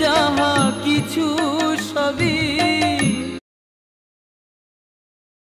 যাহা কিছু